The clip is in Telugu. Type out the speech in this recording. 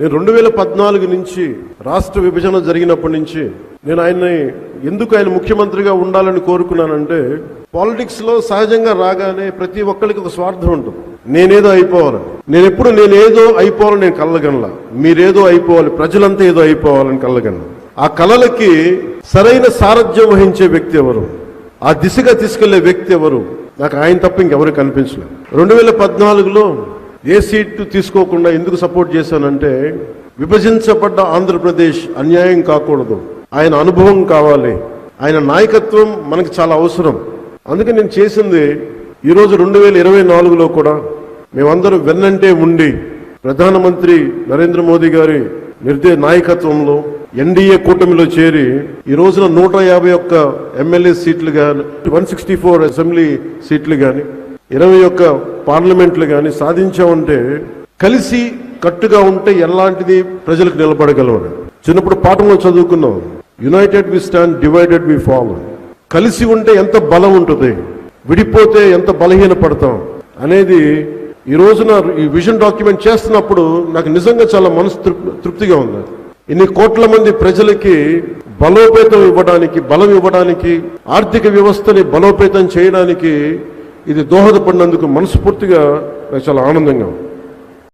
నేను రెండు వేల పద్నాలుగు నుంచి రాష్ట్ర విభజన జరిగినప్పటి నుంచి నేను ఆయన్ని ఎందుకు ఆయన ముఖ్యమంత్రిగా ఉండాలని కోరుకున్నానంటే పాలిటిక్స్లో సహజంగా రాగానే ప్రతి ఒక్కరికి ఒక స్వార్థం ఉంటుంది. నేనేదో అయిపోవాలి. నేను ఎప్పుడు నేనేదో అయిపోవాలని నేను కళ్ళగనలా మీరేదో అయిపోవాలి. ప్రజలంతా ఏదో అయిపోవాలని కళ్ళగనలా ఆ కళలకి సరైన సారథ్యం వహించే వ్యక్తి ఎవరు? ఆ దిశగా తీసుకెళ్ళే వ్యక్తి ఎవరు? నాకు ఆయన తప్ప ఇంకెవరు కనిపించలేదు. రెండు వేల పద్నాలుగులో ఏ సీటు తీసుకోకుండా ఎందుకు సపోర్ట్ చేశానంటే విభజించబడ్డ ఆంధ్రప్రదేశ్ అన్యాయం కాకూడదు. ఆయన అనుభవం కావాలి. ఆయన నాయకత్వం మనకి చాలా అవసరం. అందుకే నేను చేసింది ఈరోజు రెండు వేల ఇరవై నాలుగులో కూడా మేమందరం వెన్నంటే ఉండి ప్రధానమంత్రి నరేంద్ర మోదీ గారి నిర్దే నాయకత్వంలో ఎన్డీఏ కూటమిలో చేరి ఈ రోజున నూట యాభై ఒక్క ఎమ్మెల్యే సీట్లు కానీ వన్ సిక్స్టీ ఫోర్ అసెంబ్లీ సీట్లు కానీ ఇరవై ఒక్క పార్లమెంట్లు కానీ సాధించామంటే కలిసి కట్టుగా ఉంటే ఎలాంటిది ప్రజలకు నిలబడగలవని. చిన్నప్పుడు పాఠంలో చదువుకున్నాం united we stand divided we fall కలిసి ఉంటే ఎంత బలం ఉంటుంది విడిపోతే ఎంత బలహీన పడతాం అనేది ఈ రోజున ఈ విజన్ డాక్యుమెంట్ చేస్తున్నప్పుడు నాకు నిజంగా చాలా మనసు తృప్తిగా ఉంది. ఇన్ని కోట్ల మంది ప్రజలకి బలోపేతం ఇవ్వడానికి బలం ఇవ్వడానికి ఆర్థిక వ్యవస్థని బలోపేతం చేయడానికి ఇది దోహదపడినందుకు మనస్ఫూర్తిగా నాకు చాలా ఆనందంగా ఉంది.